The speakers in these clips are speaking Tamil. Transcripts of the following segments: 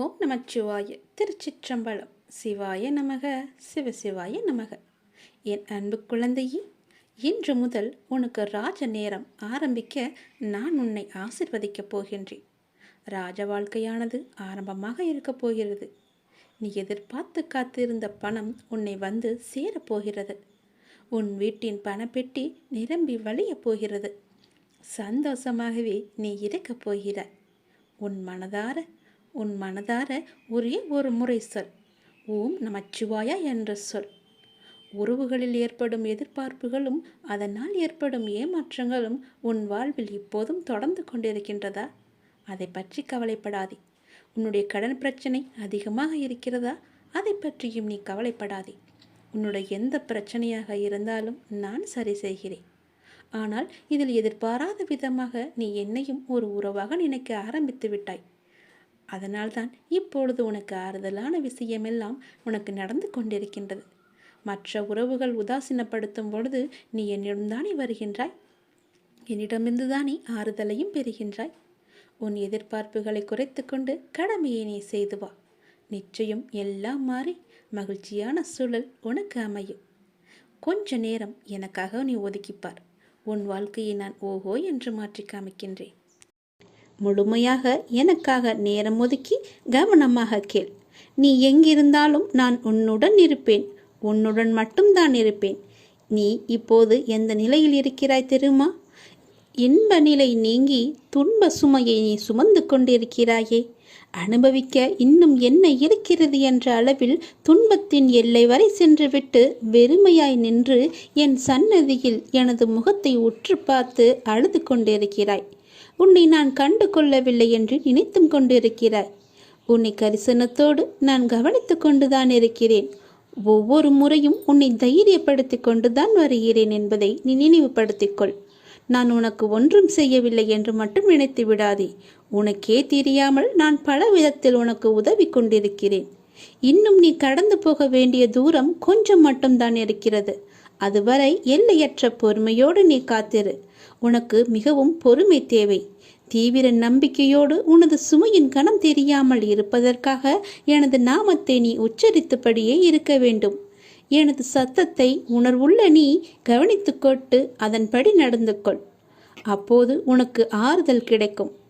ஓம் நமச்சிவாய திருச்சிற்றம்பலம். சிவாய நமக. சிவசிவாய நமக. என் அன்பு குழந்தையே இன்று முதல் உனக்கு ராஜ நேரம் ஆரம்பிக்க நான் உன்னை ஆசிர்வதிக்கப் போகின்றேன். ராஜ வாழ்க்கையானது ஆரம்பமாக இருக்கப் போகிறது. நீ எதிர்பார்த்து காத்திருந்த பணம் உன்னை வந்து சேரப்போகிறது உன் வீட்டின் பணப்பெட்டி நிரம்பி வழியப் போகிறது. சந்தோஷமாகவே நீ இருக்கப் போகிறாய். உன் மனதார உன் மனதார ஒரே ஒரு முறை சொல். ஓம் நமச்சிவாயா என்ற சொல். உறவுகளில் ஏற்படும் எதிர்பார்ப்புகளும் அதனால் ஏற்படும் ஏமாற்றங்களும் உன் வாழ்வில் இப்போதும் தொடர்ந்து கொண்டிருக்கின்றதா? அதை பற்றி கவலைப்படாதே. உன்னுடைய கடன் பிரச்சனை அதிகமாக இருக்கிறதா? அதை பற்றியும் நீ கவலைப்படாதே. உன்னுடைய எந்த பிரச்சனையாக இருந்தாலும் நான் சரி செய்கிறேன். ஆனால் இதில் எதிர்பாராத விதமாக நீ என்னையும் ஒரு உறவாக நினைக்க ஆரம்பித்து விட்டாய். அதனால்தான் இப்பொழுது உனக்கு ஆறுதலான விஷயமெல்லாம் உனக்கு நடந்து கொண்டிருக்கின்றது. மற்ற உறவுகள் உதாசீனப்படுத்தும் பொழுது நீ என்னிடம்தானே வருகின்றாய்? என்னிடமிருந்து தானே ஆறுதலையும் பெறுகின்றாய்? உன் எதிர்பார்ப்புகளை குறைத்து கொண்டு கடமையை நீ செய்து வா. நிச்சயம் எல்லாம் மாறி மகிழ்ச்சியான சூழல் உனக்கு அமையும். கொஞ்ச நேரம் எனக்காக நீ ஒதுக்கிப்பார். உன் வாழ்க்கையை நான் ஓஹோ என்று மாற்றி காமிக்கின்றேன். முழுமையாக எனக்காக நேரம் ஒதுக்கி கவனமாக கேள். நீ எங்கிருந்தாலும் நான் உன்னுடன் இருப்பேன். உன்னுடன் மட்டும்தான் இருப்பேன். நீ இப்போது எந்த நிலையில் இருக்கிறாய் தெரியுமா? இன்ப நிலை நீங்கி துன்ப சுமையை நீ சுமந்து கொண்டிருக்கிறாயே. அனுபவிக்க இன்னும் என்ன இருக்கிறது என்ற அளவில் துன்பத்தின் எல்லை வரை சென்றுவிட்டு வெறுமையாய் நின்று என் சன்னதியில் எனது முகத்தை உற்று பார்த்து அழுது கொண்டிருக்கிறாய். உன்னை நான் கண்டு கொள்ளவில்லை என்று நினைத்தும் கொண்டிருக்கிறாய். உன்னை கரிசனத்தோடு நான் கவனித்து கொண்டுதான் இருக்கிறேன். ஒவ்வொரு முறையும் உன்னை தைரியப்படுத்தி கொண்டுதான் வருகிறேன் என்பதை நீ நினைவுபடுத்திக்கொள் நான் உனக்கு ஒன்றும் செய்யவில்லை என்று மட்டும் நினைத்து விடாதே. உனக்கே தெரியாமல் நான் பல விதத்தில் உனக்கு உதவி கொண்டிருக்கிறேன். இன்னும் நீ கடந்து போக வேண்டிய தூரம் கொஞ்சம் மட்டும்தான் இருக்கிறது. அதுவரை எல்லையற்ற பொறுமையோடு நீ காத்திரு. உனக்கு மிகவும் பொறுமை தேவை. தீவிர நம்பிக்கையோடு உனது சுமையின் கணம் தெரியாமல் இருப்பதற்காக எனது நாமத்தை நீ உச்சரித்தபடியே இருக்க வேண்டும். எனது சத்தத்தை உணர்வுள்ள நீ கவனித்துக்கொண்டு அதன்படி நடந்து கொள் அப்போது உனக்கு ஆறுதல் கிடைக்கும்.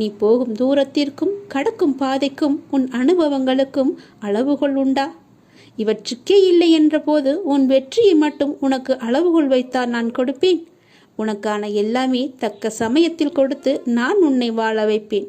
நீ போகும் தூரத்திற்கும் கடக்கும் பாதைக்கும் உன் அனுபவங்களுக்கும் அளவுகோல் உண்டா? இவற்றுக்கே இல்லை என்றபோது உன் வெற்றியை மட்டும் உனக்கு அளவுகோல் வைத்தால் நான் கொடுப்பேன். உனக்கான எல்லாமே தக்க சமயத்தில் கொடுத்து நான் உன்னை வாழ வைப்பேன்.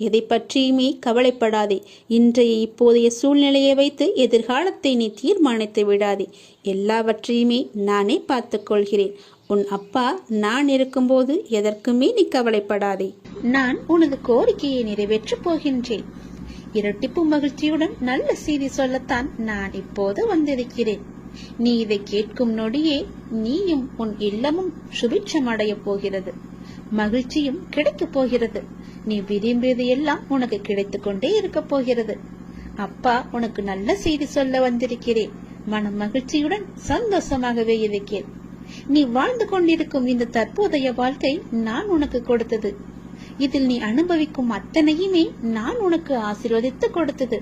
எதை பற்றியுமே கவலைப்படாதே. இன்றைய இப்போதைய சூழ்நிலையை வைத்து எதிர்காலத்தை நீ தீர்மானித்து விடாதே. எல்லாவற்றையுமே நானே பார்த்துக்கொள்கிறேன். உன் அப்பா நான் இருக்கும்போது எதற்குமே நீ கவலைப்படாதே. நான் உனது கோரிக்கையை நிறைவேற்றப் போகின்றேன். இரட்டிப்பு மகிழ்ச்சியுடன் நல்ல செய்தி சொல்லத்தான் நான் இப்போது வந்திருக்கிறேன். நீ இதை கேட்கும் நொடியே நீயும் உன் இல்லமும் சுபிட்சம் அடையப் போகிறது. மகிழ்ச்சியும் கிடைக்கப் போகிறது. நீ விரும்பியது எல்லாம் உனக்கு கிடைத்துக் கொண்டே இருக்கப் போகிறது. அப்பா உனக்கு நல்ல செய்தி சொல்ல வந்திருக்கிறேன். மன மகிழ்ச்சியுடன் சந்தோஷமாகவே இருக்கிறேன். நீ வாழ்ந்து கொண்டிருக்கும் இந்த தற்போதைய வாழ்க்கை நான் உனக்கு கொடுத்தது. இதில் நீ அனுபவிக்கும் அத்தனையுமே நான் உனக்கு ஆசீர்வதித்து கொடுத்தது.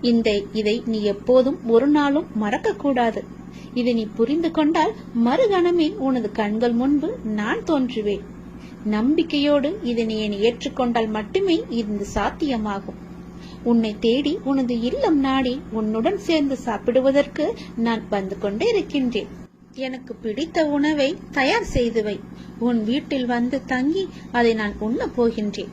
இந்த இதை நீ எப்போதும் ஒரு நாளும் மறக்க கூடாது இதை நீ புரிந்து கொண்டால் மறுகணமே உனது கண்கள் முன்பு நான் தோன்றுவேன். நம்பிக்கையோடு இதனை என் ஏற்றுக்கொண்டால் மட்டுமே இது சாத்தியமாகும். உன்னை தேடி உனது இல்லம் நாடி உன்னுடன் சேர்ந்து சாப்பிடுவதற்கு நான் வந்து கொண்டே இருக்கின்றேன். எனக்கு பிடித்த உணவை தயார் செய்துவை உன் வீட்டில் வந்து தங்கி அதை நான் உண்ண போகின்றேன்.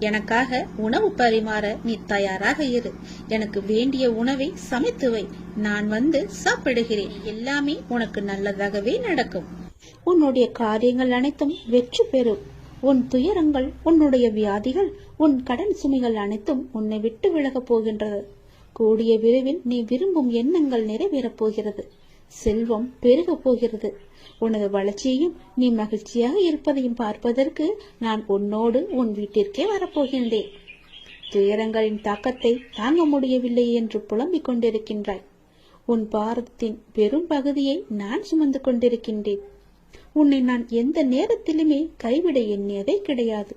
எனக்காக உணவு பரிமாற நீ தயாராக இரு. எனக்கு வேண்டிய உணவை சமைத்து வை. நான் வந்து சாப்பிடுகிறேன். எல்லாமே உனக்கு நல்லதாகவே நடக்கும். உன்னுடைய காரியங்கள் அனைத்தும் வெற்றி பெறும். உன் துயரங்கள் உன்னுடைய வியாதிகள் உன் கடன் சுமைகள் அனைத்தும் உன்னை விட்டு விலகப் போகின்றது. கூடிய விரைவில் நீ விரும்பும் எண்ணங்கள் நிறைவேறப் போகிறது. செல்வம் பெருகப் போகிறது. உனது வளர்ச்சியையும் நீ மகிழ்ச்சியாக இருப்பதையும் பார்ப்பதற்கு நான் உன்னோடு உன் வீட்டிற்கே வரப்போகின்றேன். துயரங்களின் தாக்கத்தை தாங்க முடியவில்லை என்று புலம்பிக் கொண்டிருக்கின்றாய். உன் பாரதத்தின் பெரும் பகுதியை நான் சுமந்து கொண்டிருக்கின்றேன். உன்னை நான் எந்த நேரத்திலுமே கைவிட எண்ணியதே கிடையாது.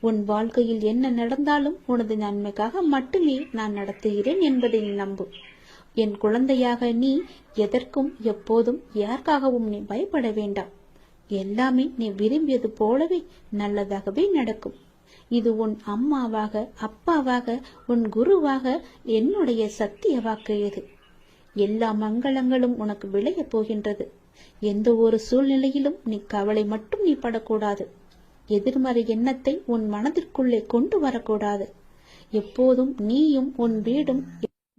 உன் வாழ்க்கையில் என்ன நடந்தாலும் உனது நன்மைக்காக மட்டுமே நான் நடத்துகிறேன் என்பதை நம்பு. என் குழந்தையாக நீ எதற்கும் எப்போதும் யாருக்காகவும் நீ பயப்பட வேண்டாம். எல்லாமே நீ விரும்பியது போலவே நல்லதாகவே நடக்கும். இது உன் அம்மாவாக அப்பாவாக உன் குருவாக என்னுடைய சத்திய வாக்கு இது. எல்லா மங்களங்களும் உனக்கு விளையப் போகின்றது. எந்த ஒரு சூழ்நிலையிலும் நீ கவலை மட்டும் நீ படக்கூடாது. எதிர்மறை எண்ணத்தை உன் மனதிற்குள்ளே கொண்டு வரக்கூடாது. எப்போதும் நீயும் உன் வீடும்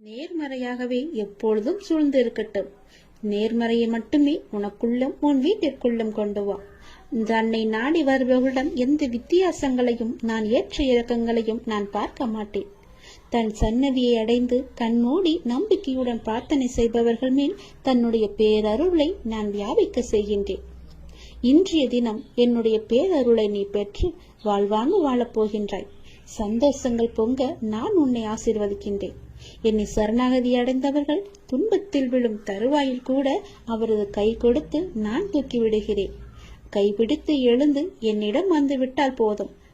நேர்மறையாகவே எப்பொழுதும் சூழ்ந்து இருக்கட்டும் நேர்மறையை மட்டுமே உனக்குள்ளும் உன் வீட்டிற்குள்ளும் கொண்டு வா. தன்னை நாடி வருபவர்களிடம் எந்த வித்தியாசங்களையும் நான் ஏற்ற இறக்கங்களையும் நான் பார்க்க மாட்டேன். தன் சன்னதியை அடைந்து கண்மூடி நம்பிக்கையுடன் பிரார்த்தனை செய்பவர்கள் மேல் தன்னுடைய பேரருளை நான் வியாபிக்க செய்கின்றேன். இன்றைய தினம் என்னுடைய பேரருளை நீ பெற்று வாழ்வாங்கு வாழப்போகின்றாய் சந்தோஷங்கள் பொங்க நான் உன்னை ஆசீர்வதிக்கின்றேன். என்னை சரணாகதி அடைந்தவர்கள் துன்பத்தில் விழும் தருவாயில் கூட அவரது கை கொடுத்து நான் தூக்கி விடுகிறேன் கைபிடித்து எழுந்து என்னிடம் வந்து விட்டால் போதும்.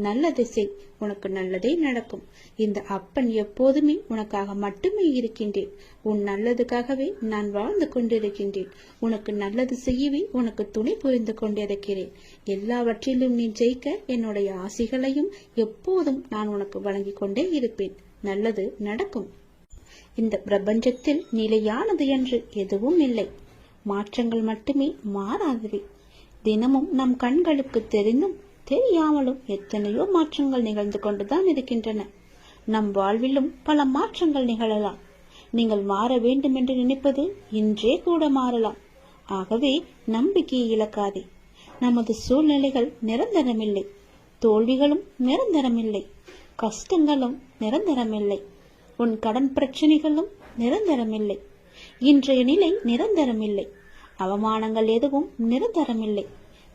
நல்லதை செய் உனக்கு நல்லதே நடக்கும். இந்த அப்பன் எப்போதுமே உனக்காக மட்டுமே இருக்கின்றேன். உன் நல்லதுக்காகவே நான் வாழ்ந்து கொண்டிருக்கின்றேன். உனக்கு நல்லது செய்யவே உனக்கு துணை புரிந்து கொண்டிருக்கிறேன். எல்லாவற்றிலும் நீ ஜெயிக்க என்னுடைய ஆசைகளையும் எப்போதும் நான் உனக்கு வழங்கிக் கொண்டே இருப்பேன். நல்லது நடக்கும். இந்த பிரபஞ்சத்தில் நிலையானது என்று எதுவும் இல்லை. மாற்றங்கள் மட்டுமே மாறாதவை. தினமும் நம் கண்களுக்கு தெரிந்தும் தெரியாமலும் எத்தனையோ மாற்றங்கள் நிகழ்ந்து கொண்டுதான் இருக்கின்றன. நம் வாழ்விலும் பல மாற்றங்கள் நிகழலாம். நீங்கள் மாற வேண்டும் என்று நினைப்பது இன்றே கூட மாறலாம். ஆகவே நம்பிக்கையை இழக்காதே. நமது சூழ்நிலைகள் நிரந்தரமில்லை. தோல்விகளும் நிரந்தரமில்லை. கஷ்டங்களும் நிரந்தரமில்லை. உன் கடன் பிரச்சனைகளும் நிரந்தரமில்லை. இன்றைய நிலை நிரந்தரமில்லை. அவமானங்கள் எதுவும் நிரந்தரமில்லை.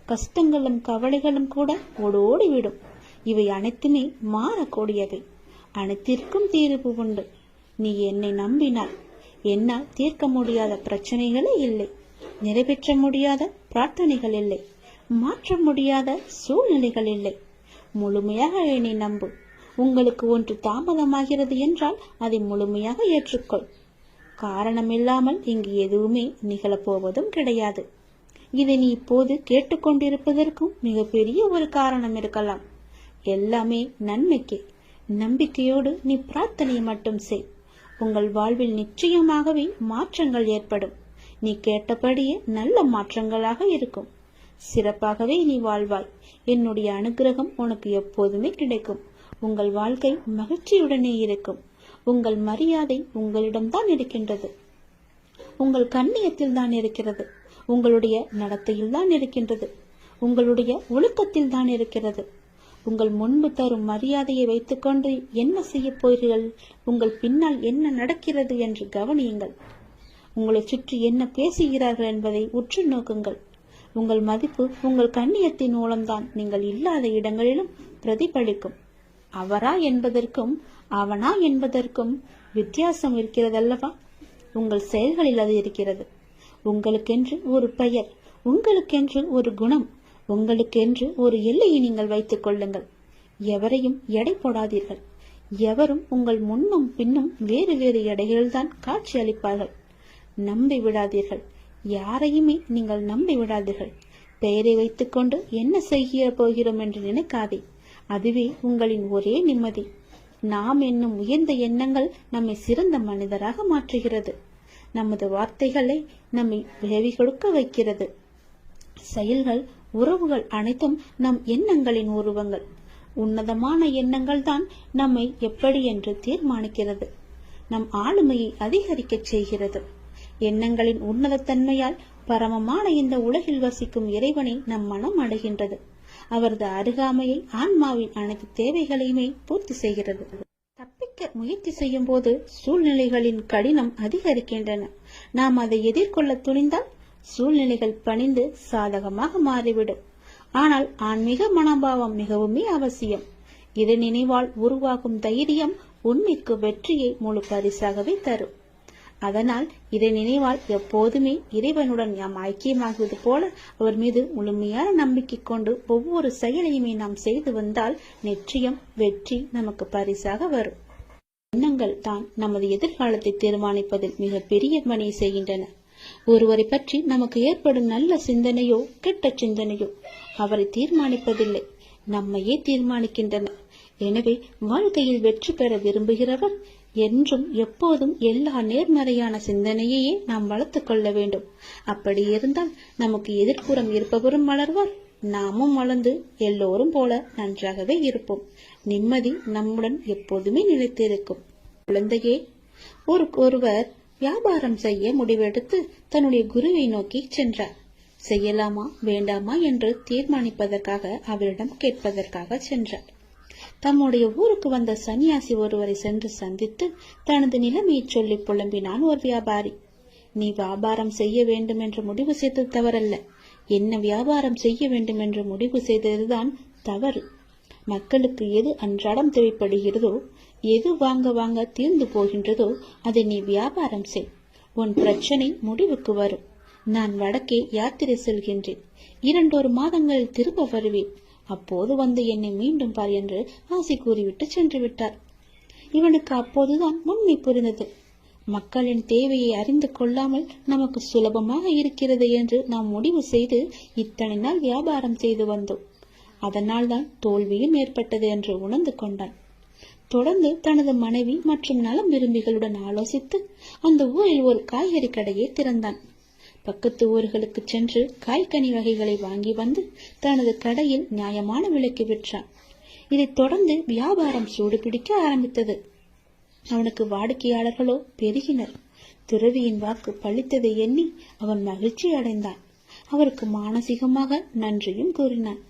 கஷ்டங்களும் கவலைகளும் கூட ஓடோடிவிடும். இவை அனைத்துமே மாறக்கூடியவை. அனைத்திற்கும் தீர்வு உண்டு. நீ என்னை நம்பினால் என்னால் தீர்க்க முடியாத பிரச்சனைகளே இல்லை. நிறைவேற்ற முடியாத பிரார்த்தனைகள் இல்லை. மாற்ற முடியாத சூழ்நிலைகள் இல்லை. முழுமையாக என்னை நம்பு. உங்களுக்கு ஒன்று தாமதமாகிறது என்றால் அதை முழுமையாக ஏற்றுக்கொள். காரணமில்லாமல் இங்கு எதுவுமே நிகழப்போவதும் கிடையாது. இதை நீ இப்போது கேட்டுக்கொண்டிருப்பதற்கும் மிகப்பெரிய ஒரு காரணம் இருக்கலாம். எல்லாமே நன்மைக்கே. நம்பிக்கையோடு நீ பிரார்த்தனை மட்டும் செய். உங்கள் வாழ்வில் நிச்சயமாகவே மாற்றங்கள் ஏற்படும். நீ கேட்டபடியே நல்ல மாற்றங்களாக இருக்கும். சிறப்பாகவே நீ வாழ்வாய். என்னுடைய அனுகிரகம் உனக்கு எப்போதுமே கிடைக்கும். உங்கள் வாழ்க்கை மகிழ்ச்சியுடனே இருக்கும். உங்கள் மரியாதை உங்களிடம்தான் இருக்கின்றது. உங்கள் கண்ணியத்தில் தான் இருக்கிறது. உங்களுடைய நடத்தையில் தான் இருக்கின்றது. உங்களுடைய ஒழுக்கத்தில் தான் இருக்கிறது. உங்கள் முன்பு தரும் மரியாதையை வைத்துக்கொண்டு என்ன செய்ய போகிறீர்கள்? உங்கள் பின்னால் என்ன நடக்கிறது என்று கவனியுங்கள். உங்களை சுற்றி என்ன பேசுகிறார்கள் என்பதை உற்று நோக்குங்கள். உங்கள் மதிப்பு உங்கள் கண்ணியத்தின் மூலம்தான். நீங்கள் இல்லாத இடங்களிலும் பிரதிபலிக்கும். அவரா என்பதற்கும் அவனா என்பதற்கும் வித்தியாசம் இருக்கிறதல்லவா? உங்கள் செயல்களில் அது இருக்கிறது. உங்களுக்கென்று ஒரு பெயர் உங்களுக்கென்று ஒரு குணம் உங்களுக்கென்று ஒரு எல்லையை நீங்கள் வைத்துக் கொள்ளுங்கள். எவரையும் எடை போடாதீர்கள். எவரும் உங்கள் முன்னும் பின்னும் வேறு வேறு எடைகள்தான் காட்சி அளிப்பார்கள். நம்பி விடாதீர்கள். யாரையுமே நீங்கள் நம்பி விடாதீர்கள். பெயரை வைத்துக்கொண்டு என்ன செய்ய போகிறோம் என்று நினைக்காதே. அதுவே உங்களின் ஒரே நிம்மதி. நாம் என்னும் உயர்ந்த எண்ணங்கள் நம்மை சிறந்த மனிதராக மாற்றுகிறது. நமது வார்த்தைகளை நம்மை விளைவி கொடுக்க வைக்கிறது. செயல்கள் உறவுகள் அனைத்தும் நம் எண்ணங்களின் உருவங்கள். உன்னதமான எண்ணங்கள் தான் நம்மை எப்படி என்று தீர்மானிக்கிறது. நம் ஆளுமையை அதிகரிக்கச் செய்கிறது. எண்ணங்களின் உன்னதத்தன்மையால் பரமமான இந்த உலகில் வசிக்கும் இறைவனை நம் மனம் அடைகின்றது அவரது அருகாமையை ஆன்மாவின் அனைத்து தேவைகளையுமே பூர்த்தி செய்கிறது. தப்பிக்க முயற்சி செய்யும் போது சூழ்நிலைகளின் கடினம் அதிகரிக்கின்றன. நாம் அதை எதிர்கொள்ள துணிந்தால் சூழ்நிலைகள் பணிந்து சாதகமாக மாறிவிடும். ஆனால் ஆன்மீக மனோபாவம் மிகவுமே அவசியம். இதை நினைவால் உருவாகும் தைரியம் உண்மைக்கு வெற்றியை முழு பரிசாகவே தரும். அதனால் இதை நினைவால் எப்போதுமே இறைவனுடன் நாம் ஐக்கியமாகுவது போல அவர் மீது முழுமையான நம்பிக்கை கொண்டு ஒவ்வொரு செயலையுமே நாம் செய்து வந்தால் நிச்சயம் வெற்றி நமக்கு பரிசாக வரும். எண்ணங்கள் தான் நமது எதிர்காலத்தை தீர்மானிப்பதில் மிக பெரிய பணி செய்கின்றன. ஒருவரை பற்றி நமக்கு ஏற்படும் நல்ல சிந்தனையோ கெட்ட சிந்தனையோ அவரை தீர்மானிப்பதில்லை. நம்மையே தீர்மானிக்கின்றன. எனவே வாழ்க்கையில் வெற்றி பெற விரும்புகிறவர் என்றும் எப்போதும் எல்லா நேர்மறையான சிந்தனையையே நாம் வளர்த்துக் கொள்ள வேண்டும். அப்படி இருந்தால் நமக்கு எதிர்ப்புறம் இருப்பவரும் வளர்வார். நாமும் வளர்ந்து எல்லோரும் போல நன்றாகவே இருப்போம். நிம்மதி நம்முடன் எப்போதுமே நிலைத்திருக்கும். குழந்தையே ஒரு ஒருவர் வியாபாரம் செய்ய முடிவெடுத்து தன்னுடைய குருவை நோக்கி சென்றார். செய்யலாமா வேண்டாமா என்று தீர்மானிப்பதற்காக அவரிடம் கேட்பதற்காக சென்றார். தம்முடைய ஊருக்கு வந்த சன்னியாசி ஒருவரை சென்று சந்தித்து தனது நிலைமையை சொல்லி புலம்பினான் ஒரு வியாபாரி. நீ வியாபாரம் செய்ய வேண்டும் என்று முடிவு செய்தது தவறல்ல. என்ன வியாபாரம் செய்ய வேண்டும் என்று முடிவு செய்ததுதான் தவறு. மக்களுக்கு எது அன்றாடம் தேவைப்படுகிறதோ எது வாங்க வாங்க தீர்ந்து போகின்றதோ அதை நீ வியாபாரம் செய். உன் பிரச்சனை முடிவுக்கு வரும். நான் வடக்கே யாத்திரை செல்கின்றேன். இரண்டொரு மாதங்களில் திரும்ப வருவேன். அப்போது வந்து என்னை மீண்டும் பார் என்று ஆசை கூறிவிட்டு சென்று விட்டார். இவனுக்கு அப்போதுதான் உண்மை புரிந்தது. மக்களின் தேவையை அறிந்து கொள்ளாமல் நமக்கு சுலபமாக இருக்கிறது என்று நாம் முடிவு செய்து இத்தனை நாள் வியாபாரம் செய்து வந்தோம். அதனால்தான் தோல்வியும் ஏற்பட்டது என்று உணர்ந்து கொண்டான். தொடர்ந்து தனது மனைவி மற்றும் நலம் விரும்பிகளுடன் ஆலோசித்து அந்த ஊரில் ஒரு காய்கறி கடையை திறந்தான். பக்கத்து ஊர்களுக்கு சென்று காய்கனி வகைகளை வாங்கி வந்து தனது கடையில் நியாயமான விலைக்கு விற்றான். இதைத் தொடர்ந்து வியாபாரம் சூடுபிடிக்க ஆரம்பித்தது. அவனுக்கு வாடிக்கையாளர்களோ பெருகினர். துறவியின் வாக்கு பழித்ததை எண்ணி அவன் மகிழ்ச்சி அடைந்தான். அவருக்கு மானசீகமாக நன்றியும் கூறினான்.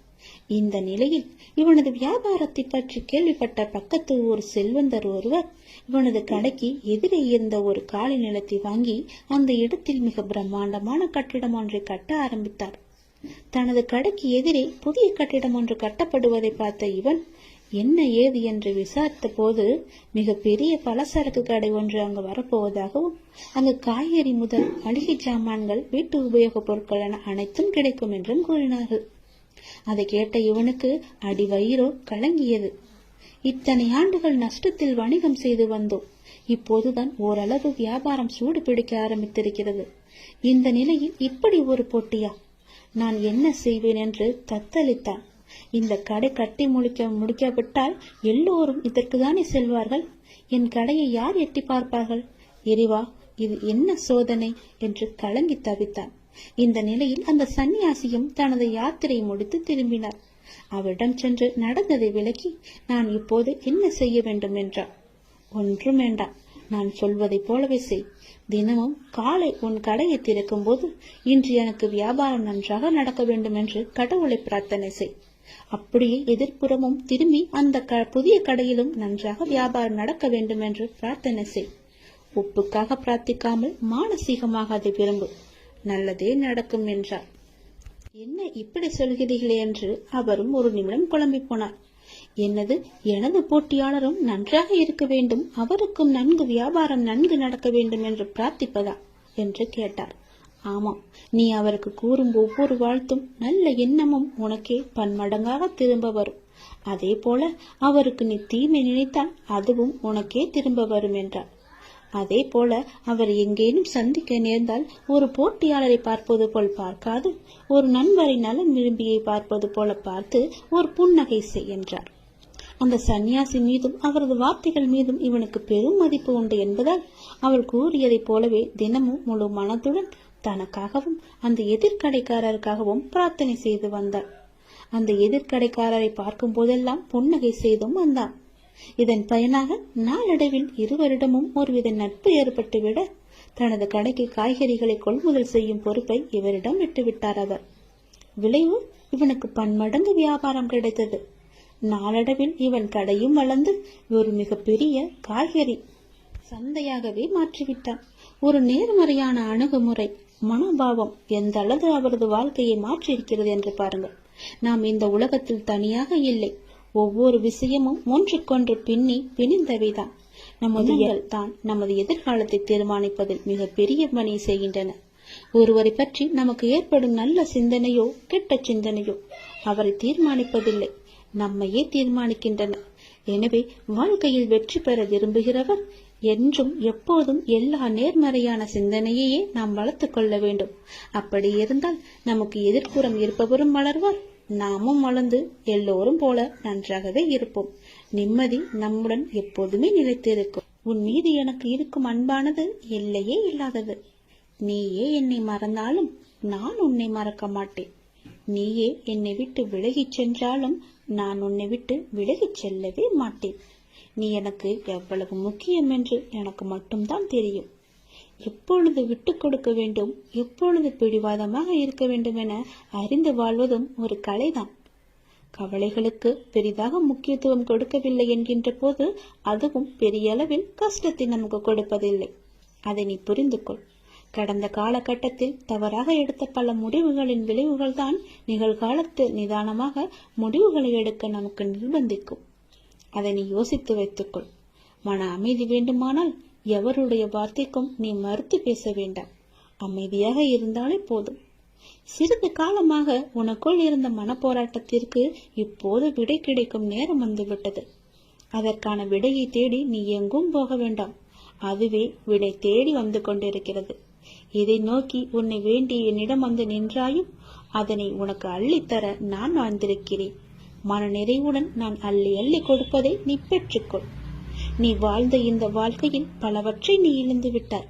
இந்த நிலையில் இவனது வியாபாரத்தை பற்றி கேள்விப்பட்ட பக்கத்து ஊர் செல்வந்தர் ஒருவர் இவனது கடைக்கு எதிரே இருந்த ஒரு காலி நிலத்தை வாங்கி அந்த இடத்தில் மிக பிரம்மாண்டமான கட்டிடம் ஒன்றை கட்ட ஆரம்பித்தார். தனது கடைக்கு எதிரே புதிய கட்டிடம் ஒன்று கட்டப்படுவதை பார்த்த இவன் என்ன ஏது என்று விசாரித்த போது மிக பெரிய பலசரக்கு கடை ஒன்று அங்கு வரப்போவதாகவும் அங்கு காய்கறி முதல் மளிகை சாமான்கள் வீட்டு உபயோகப் பொருட்கள் என அனைத்தும் கிடைக்கும் என்றும் கூறினார்கள். அதை கேட்ட இவனுக்கு அடி வயிறோ கலங்கியது. இத்தனை ஆண்டுகள் நஷ்டத்தில் வணிகம் செய்து வந்தோம். இப்போதுதான் ஓரளவு வியாபாரம் சூடு பிடிக்க ஆரம்பித்திருக்கிறது. இந்த நிலையில் இப்படி ஒரு போட்டியா? நான் என்ன செய்வேன் என்று தத்தளித்தான். இந்த கடை கட்டி முடிக்க முடிக்காவிட்டால் எல்லோரும் இதற்கு தானே செல்வார்கள்? என் கடையை யார் எட்டி பார்ப்பார்கள்? எரிவா இது என்ன சோதனை? என்று கலங்கி தவித்தான். இந்த நிலையில் அந்த சன்னியாசியும் தனது யாத்திரை முடித்து திரும்பினார். அவரிடம் சென்று நடந்ததை விளக்கி நான் இப்போது என்ன செய்ய வேண்டும் என்றார். ஒன்றும் வேண்டாம் நான் சொல்வதைப் போலவே செய். தினமும் காலை உன் கடையை திறக்கும் போது இன்று எனக்கு வியாபாரம் நன்றாக நடக்க வேண்டும் என்று கடவுளை பிரார்த்தனை செய். அப்படியே எதிர்ப்புறமும் திரும்பி அந்த புதிய கடையிலும் நன்றாக வியாபாரம் நடக்க வேண்டும் என்று பிரார்த்தனை செய். உப்புக்காக பிரார்த்திக்காமல் மானசீகமாக அதை விரும்பு. நல்லதே நடக்கும் என்றார். என்ன இப்படி சொல்கிறீர்களே என்று அவரும் ஒரு நிமிடம் குழம்பி போனார். என்னது எனது போட்டியாளரும் நன்றாக இருக்க வேண்டும் அவருக்கும் நன்கு வியாபாரம் நன்கு நடக்க வேண்டும் என்று பிரார்த்திப்பதா? என்று கேட்டார். ஆமாம் நீ அவருக்கு கூறும் ஒவ்வொரு வாழ்த்தும் நல்ல எண்ணமும் உனக்கே பன்மடங்காக திரும்ப வரும். அதே போல அவருக்கு நீ தீமை நினைத்தால் அதுவும் உனக்கே திரும்ப வரும் என்றார். அதே போல அவர் எங்கேனும் சந்திக்க நேர்ந்தால் ஒரு போட்டியாளரை பார்ப்பது போல் பார்க்காது ஒரு நண்பரை நலன் விரும்பியை பார்ப்பது போல பார்த்து ஒரு புன்னகை செய் என்றார். அந்த சன்னியாசி மீதும் அவரது வார்த்தைகள் மீதும் இவனுக்கு பெரும் மதிப்பு உண்டு என்பதால் அவர் கூறியதைப் போலவே தினமும் முழு மனத்துடன் தனக்காகவும் அந்த எதிர்கடைக்காரருக்காகவும் பிரார்த்தனை செய்து வந்தார் அந்த எதிர்கடைக்காரரை பார்க்கும் போதெல்லாம் புன்னகை செய்தும் வந்தான். இதன் பயனாக நாளடைவில் இருவரிடமும் ஒருவித நட்பு ஏற்பட்டுவிட தனது கடைக்கு காய்கறிகளை கொள்முதல் செய்யும் பொறுப்பை இவரிடம் விட்டுவிட்டார் அவர். விளைவு இவனுக்கு பன்மடங்கு வியாபாரம் கிடைத்தது. நாளடைவில் இவன் கடையும் வளர்ந்து ஒரு மிகப்பெரிய காய்கறி சந்தையாகவே மாற்றிவிட்டான். ஒரு நேர்மறையான அணுகுமுறை மனோபாவம் எந்த அளவு அவரது வாழ்க்கையை மாற்றியிருக்கிறது என்று பாருங்கள். நாம் இந்த உலகத்தில் தனியாக இல்லை. ஒவ்வொரு விஷயமும் ஒன்றுக்கொன்று பின்னி பிணிந்தவைதான். நமது எண்ணங்கள் தான் நமது எதிர்காலத்தை தீர்மானிப்பதில் மிக பெரிய பணி செய்கின்றன. ஒருவரை பற்றி நமக்கு ஏற்படும் நல்ல சிந்தனையோ கெட்ட சிந்தனையோ அவரை தீர்மானிப்பதில்லை. நம்மையே தீர்மானிக்கின்றன. எனவே வாழ்க்கையில் வெற்றி பெற விரும்புகிறவர் என்றும் எப்போதும் எல்லா நேர்மறையான சிந்தனையையே நாம் வளர்த்து கொள்ள வேண்டும். அப்படி இருந்தால் நமக்கு எதிர்ப்புறம் இருப்பவரும் வளர்வார். நாமும் வளர்ந்து எல்லோரும் போல நன்றாகவே இருப்போம். நிம்மதி நம்முடன் எப்போதுமே நிலைத்திருக்கும். உன் மீது எனக்கு இருக்கும் அன்பானது எல்லையே இல்லாதது. நீயே என்னை மறந்தாலும் நான் உன்னை மறக்க மாட்டேன். நீயே என்னை விட்டு விலகிச் சென்றாலும் நான் உன்னை விட்டு விலகிச் செல்லவே மாட்டேன். நீ எனக்கு எவ்வளவு முக்கியம் என்று எனக்கு மட்டும்தான் தெரியும். எப்பொழுது விட்டு கொடுக்க வேண்டும் எப்பொழுது பிடிவாதமாக இருக்க வேண்டும் என அறிந்து வாழ்வதும் ஒரு கலைதான். கவலைகளுக்கு பெரிதாக முக்கியத்துவம் கொடுக்கவில்லை என்கின்ற போது அதுவும் பெரிய அளவில் கஷ்டத்தை நமக்கு கொடுப்பதில்லை. அதை நீ புரிந்து கொள். கடந்த காலகட்டத்தில் தவறாக எடுத்த பல முடிவுகளின் விளைவுகள் தான் நிகழ்காலத்தில் நிதானமாக முடிவுகளை எடுக்க நமக்கு நிர்பந்திக்கும். அதை நீ யோசித்து வைத்துக்கொள். மன அமைதி வேண்டுமானால் எவருடைய வார்த்தைக்கும் நீ மறுத்து பேச வேண்டாம். அமைதியாக இருந்தாலே போதும். சிறிது காலமாக உனக்குள் இருந்த மனப்போராட்டத்திற்கு இப்போது விடை கிடைக்கும் நேரம் வந்துவிட்டது. அதற்கான விடையை தேடி நீ எங்கும் போக வேண்டாம். அதுவே விடை தேடி வந்து கொண்டிருக்கிறது. இதை நோக்கி உன்னை வேண்டி என்னிடம் வந்து நின்றாயும் அதனை உனக்கு அள்ளித்தர நான் வந்திருக்கிறேன் மன நிறைவுடன் நான் அள்ளி அள்ளி கொடுப்பதை நீ பெற்றுக்கொள். நீ வாழ்ந்த இந்த வாழ்க்கையில் பலவற்றை நீ இழந்து விட்டாய்.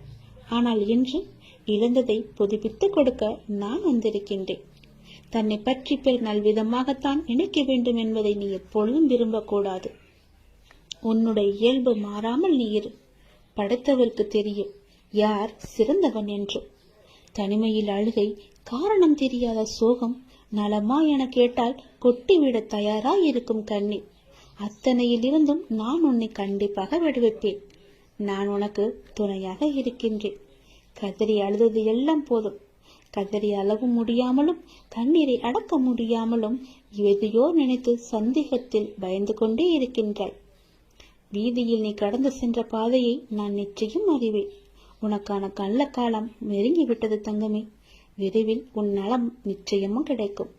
ஆனால் இன்று இழந்ததை புதுப்பித்துக் கொடுக்க நான் வந்திருக்கின்றேன். தன்னை பற்றி பெரு நல்விதமாகத்தான் நினைக்க வேண்டும் என்பதை நீ எப்பொழுதும் விரும்பக்கூடாது. உன்னுடைய இயல்பு மாறாமல் நீ இரு. படைத்தவருக்கு தெரியும் யார் சிறந்தவன் என்று. தனிமையில் அழுகை காரணம் தெரியாத சோகம் நலமா என கேட்டால் கொட்டிவிட தயாரா இருக்கும் கண்ணி. அத்தனையிலிருந்தும் நான் உன்னை கண்டிப்பாக விடுவிப்பேன். நான் உனக்கு துணையாக இருக்கின்றேன். கதறி அழுதது எல்லாம் போதும். கதறி அளவு முடியாமலும் கண்ணீரை அடக்க முடியாமலும் எதையோ நினைத்து சந்தேகத்தில் பயந்து கொண்டே இருக்கின்றாய். வீதியில் நீ கடந்து சென்ற பாதையை நான் நிச்சயம் அறிவேன். உனக்கான கள்ள காலம் நெருங்கி விட்டது தங்கமே. விரைவில் உன் நலம் நிச்சயமும் கிடைக்கும்.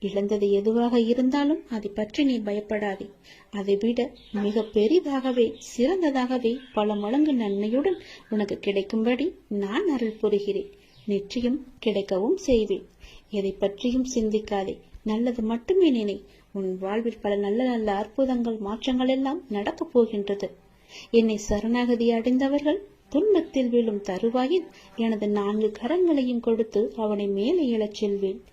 இழந்தது எதுவாக இருந்தாலும் அதை பற்றி நீ பயப்படாதே. அதை விட மிக பெரிதாகவே சிறந்ததாகவே பல மடங்கு நன்மையுடன் உனக்கு கிடைக்கும்படி நான் அருள் புரிகிறேன். நிச்சயம் கிடைக்கவும் செய்வேன். எதை பற்றியும் சிந்திக்காதே. நல்லது மட்டுமே நினை. உன் வாழ்வில் பல நல்ல நல்ல அற்புதங்கள் மாற்றங்கள் எல்லாம் நடக்கப் போகின்றது. என்னை சரணாகதி அடைந்தவர்கள் துன்பத்தில் விழும் தருவாயில் எனது நான்கு கரங்களையும் கொடுத்து அவனை மேலே எழச் செல்வேன்.